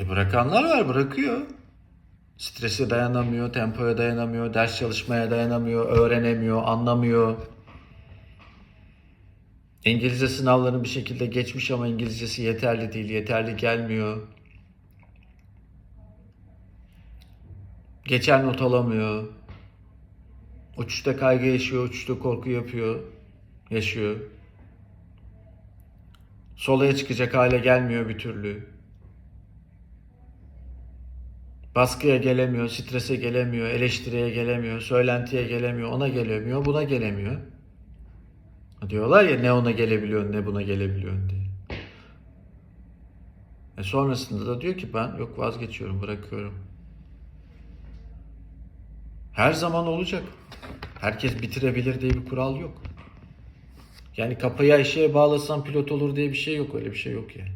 E bırakanlar var bırakıyor. Strese dayanamıyor, tempoya dayanamıyor, ders çalışmaya dayanamıyor, öğrenemiyor, anlamıyor. İngilizce sınavlarını bir şekilde geçmiş ama İngilizcesi yeterli değil, yeterli gelmiyor. Geçer not alamıyor. Uçuşta kaygı yaşıyor, uçuşta korku yapıyor, yaşıyor. Solaya çıkacak hale gelmiyor bir türlü. Baskıya gelemiyor, strese gelemiyor, eleştiriye gelemiyor, söylentiye gelemiyor, ona gelemiyor, buna gelemiyor. Diyorlar ya ne ona gelebiliyorsun ne buna gelebiliyorsun diye. E sonrasında da diyor ki ben yok vazgeçiyorum, bırakıyorum. Her zaman olacak. Herkes bitirebilir diye bir kural yok. Yani kapıyı eşeğe bağlasan pilot olur diye bir şey yok. Öyle bir şey yok yani.